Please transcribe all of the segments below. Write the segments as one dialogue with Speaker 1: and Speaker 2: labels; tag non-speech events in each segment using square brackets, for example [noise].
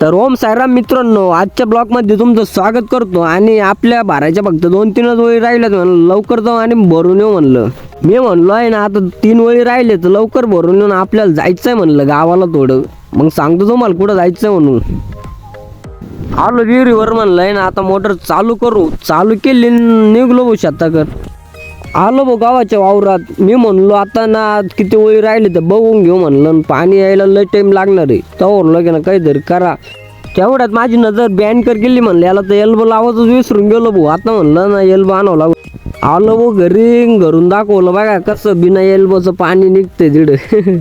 Speaker 1: तर ओम सायराम मित्रांनो आजच्या ब्लॉगमध्ये तुमचं स्वागत करतो आणि आपल्या भाराच्या फक्त दोन तीनच वळी राहिल्यात म्हणलं लवकर जाऊ आणि भरून येऊ म्हणलं. मी म्हणलो आहे ना आता तीन वळी राहिले तर लवकर भरून येऊन आपल्याला जायचं आहे म्हणलं गावाला थोडं. मग सांगतो तुम्हाला कुठं जायचं आहे म्हणून. आलो विहिरीवर आहे ना आता मोटर चालू करू. चालू केली निघलो भाऊ शेताकर आलो भाऊ गावाच्या वावरात. मी म्हणलो आता ना किती वय राहिले तर बघून घेऊ म्हणलं. पाणी यायला लय टाईम लागणार आहे. तवर की ना काहीतरी करा. तेवढ्यात माझी नजर बँकर गेली म्हणलं. याला तर एल्बो लावायचंच विसरून गेलो भाऊ. आता म्हणलं ना एल्बो आणावं लागू आलो भाऊ घरी घरून दाखवलं बघा कसं बिना एल्बोचं पाणी निघतंय तिकडं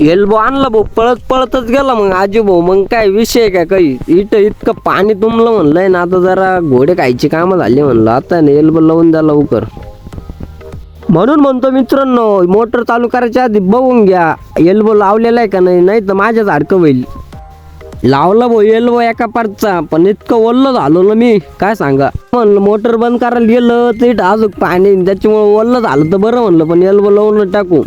Speaker 1: एल्बो [laughs] आणला भाऊ पळत पळतच गेला मग आजी भाऊ. मग काय विषय आहे काय काही? इथं इतकं पाणी तुंबलं म्हणलंय ना आता जरा घोडे खायची कामं झाली म्हणलं. आता ना एल्बो लावून द्या लवकर. म्हणून म्हणतो मित्रांनो मोटर चालू करायच्या आधी बघून घ्या. एल्बो लावलेला आहे का नाही? नाही तर माझ्यासारखं होईल. लावला भाऊ एल्बो एका पारचा पण इतकं ओल्लं झालो ना मी. काय सांगा? म्हणलं मोटर बंद करायला गेलं तर अजून पाणी त्याच्यामुळे ओल्लं झालं तर बरं म्हणलं पण एल्बो लावून टाकू.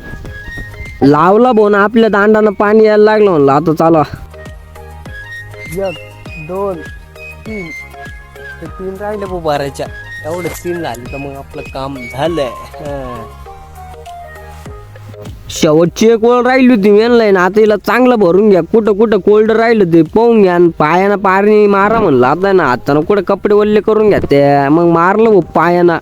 Speaker 1: लावला भाऊ ना आपल्या दांडानं पाणी यायला लागलं म्हणलं. आता चाला एक दोन तीन. ते तीन राहिले भाऊ भरायच्या. एवढं सीन झाले तर मग आपलं काम झालंय. शेवटची एक ओळ राहिली होती मेनलाय ना आता हिला चांगलं भरून घ्या. कुठं कुठं कोल्ड राहिलं ते पाहून घ्या आणि पायानं पारणी मारा म्हणलं. आता ना हातानं कुठं कपडे वल्ले करून घ्या ते मग मारलं पायानं.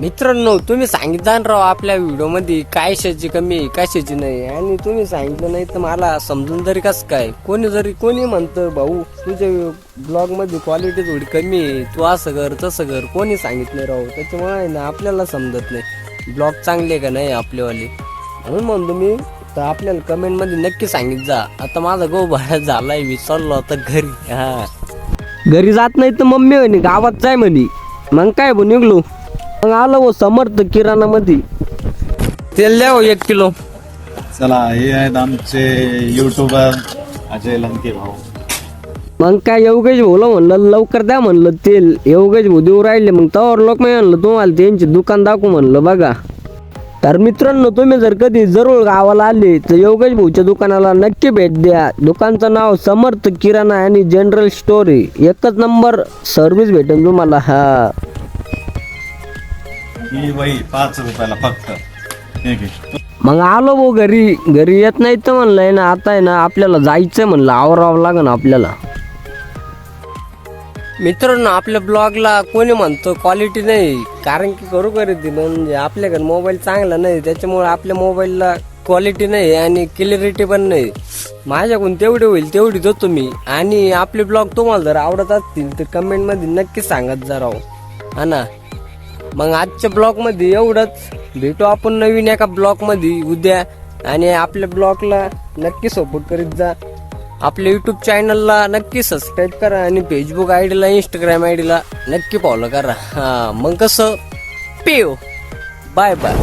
Speaker 1: मित्रांनो तुम्ही सांगितलं राव आपल्या व्हिडिओमध्ये काय शाची कमी आहे, काय शाची नाही आणि तुम्ही सांगितलं नाही तर मला समजून तरी कसं काय? कोणी जरी कोणी म्हणतं भाऊ तुझ्या ब्लॉगमध्ये क्वालिटी थोडी कमी आहे तू असं कर तसं कर. कोणी सांगितलं राव. त्याच्यामुळे ना आपल्याला समजत नाही. ब्लॉग चांगले का नाही आपलेवाले? म्हणून म्हणतो मी तर आपल्याला कमेंटमध्ये नक्की सांगित जा. आता माझा गो भाडा झालाय मी चाललो आता घरी. हा. घरी जात नाही तर मम्मी म्हणे गावात जाय म्हणे. मग काय भाऊ निघलो? मग आलो हो समर्थ किराणा मध्ये तेल द्या हो एक किलो.
Speaker 2: चला हे आहेत आमचे युट्यूबर अजय लंके भाऊ.
Speaker 1: मग काय योगेश भाऊला म्हणलं लवकर द्या म्हणलं तेल. योगेश भाऊ देऊ राहिले मग तवर लोक मी म्हणलं तुम्हाला त्यांचे दुकान दाखवू म्हणलं बघा. तर मित्रांनो तुम्ही जर कधी जरूर गावाला आले तर योगेश भाऊच्या दुकानाला नक्की भेट द्या. दुकानचं नाव समर्थ किराणा आणि जनरल स्टोर एकच नंबर सर्व्हिस भेटेल तुम्हाला. हा.
Speaker 2: ही वही पाच रुपयाला फक्त. घे.
Speaker 1: मग आलो भाऊ घरी. घरी येत नाही तर म्हणलंय ना आता आहे ना आपल्याला जायचंय म्हणलं आवरावं लागेल आपल्याला. मित्रांनो आपल्या ब्लॉगला कोणी म्हणतो क्वालिटी नाही कारण की करू ती म्हणजे आपल्याकडे मोबाईल चांगला नाही त्याच्यामुळे आपल्या मोबाईलला क्वालिटी नाही आणि क्लिअरिटी पण नाही. माझ्याकडून तेवढी होईल तेवढी देतो मी. आणि आपले ब्लॉग तुम्हाला जर आवडत असतील तर कमेंटमध्ये नक्की सांगत जा राव. हा ना? मग आजच्या ब्लॉकमध्ये एवढंच. भेटू आपण नवीन एका ब्लॉकमध्ये उद्या. आणि आपल्या ब्लॉगला नक्की सपोर्ट करीत जा. आपल्या यूट्यूब चॅनलला नक्की सबस्क्राईब करा आणि फेसबुक आयडीला इंस्टाग्राम आयडीला नक्की फॉलो करा. हां मग कसं? Pave bye bye